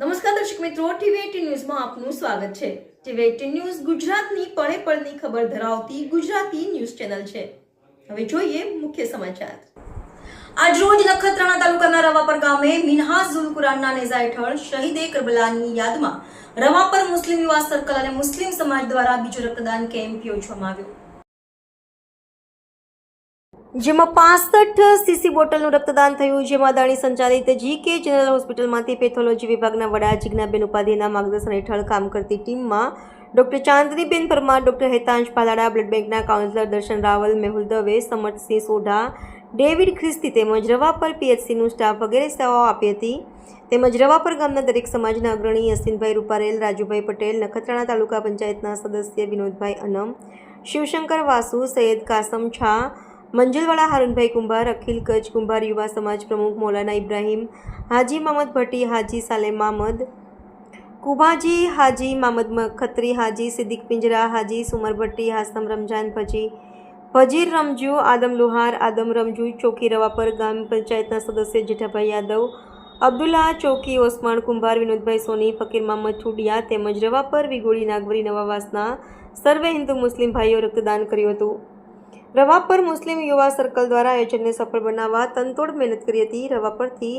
નમસ્કાર દર્શક મિત્રો, ટીવી ન્યૂઝમાં આપનું સ્વાગત છે. ટીવી એટીન ન્યૂઝ ગુજરાતની પળે પળની ખબર ધરાવતી ગુજરાતી ન્યૂઝ ચેનલ છે. હવે જોઈએ મુખ્ય સમાચાર. આજરોજ નખત્રાણા તાલુકાના રવાપર ગામે મિનહાસ ઝુલ કુરાનના નેઝા હેઠળ શહીદે કરબલાની યાદમાં રવાપર મુસ્લિમ યુવા સર્કલ અને મુસ્લિમ સમાજ દ્વારા બીજો રક્તદાન કેમ્પ યોજવામાં આવ્યો. જેમાં પાસઠ સીસી બોટલનું રક્તદાન થયું, જેમાં અદાણી સંચાલિત જીકે જનરલ હોસ્પિટલમાંથી પેથોલોજી વિભાગના વડા જિજ્ઞાબેન ઉપાધ્યાયના માર્ગદર્શન હેઠળ કામ કરતી ટીમમાં doctor Chandniben Parmar, doctor Hetansh Palada, blood બેંકના કાઉન્સિલર દર્શન રાવલ, મેહુલ દવે સમર્થસિંહ સોઢા, ડેવિડ ખ્રિસ્તી તેમજ રવાપર પીએચસીનું સ્ટાફ વગેરે સેવાઓ આપી હતી. તેમજ રવાપર ગામના દરેક સમાજના અગ્રણી અશ્વિનભાઈ રૂપારેલ, રાજુભાઈ પટેલ, નખત્રાણા તાલુકા પંચાયતના સદસ્ય વિનોદભાઈ અનમ, શિવશંકર વાસુ, સૈયદ કાસમ છા મંજલવાળા હારૂનભાઈ કુંભાર, અખિલ કચ્છ કુંભાર યુવા સમાજ પ્રમુખ મૌલાના ઇબ્રાહીમ, હાજી મામદ ભટ્ટી, હાજી સાલેમ મામદ, કુબાજી હાજી મામદ ખત્રી હાજી, સિદ્દીક પિંજરા હાજી, સુમર ભટ્ટી, હાસમ રમજાન ભજી, ભજીર રમજુ, આદમ લુહાર, આદમ રમજુ, ચોકી રવાપર ગામ પંચાયતના સદસ્ય જેઠાભાઈ યાદવ, અબ્દુલ્લા ચોકી ઓસમાણ કુંભાર, વિનોદભાઈ સોની, ફકીર મામદ છુડિયા તેમજ રવાપર વિગોળી નાગવરી, નવાવાસના સર્વે હિન્દુ મુસ્લિમ ભાઈઓ રક્તદાન કર્યું હતું. રવાપર મુસ્લિમ યુવા સર્કલ દ્વારા આયોજનને સફળ બનાવવા તનતોડ મહેનત કરી હતી. રવાપરથી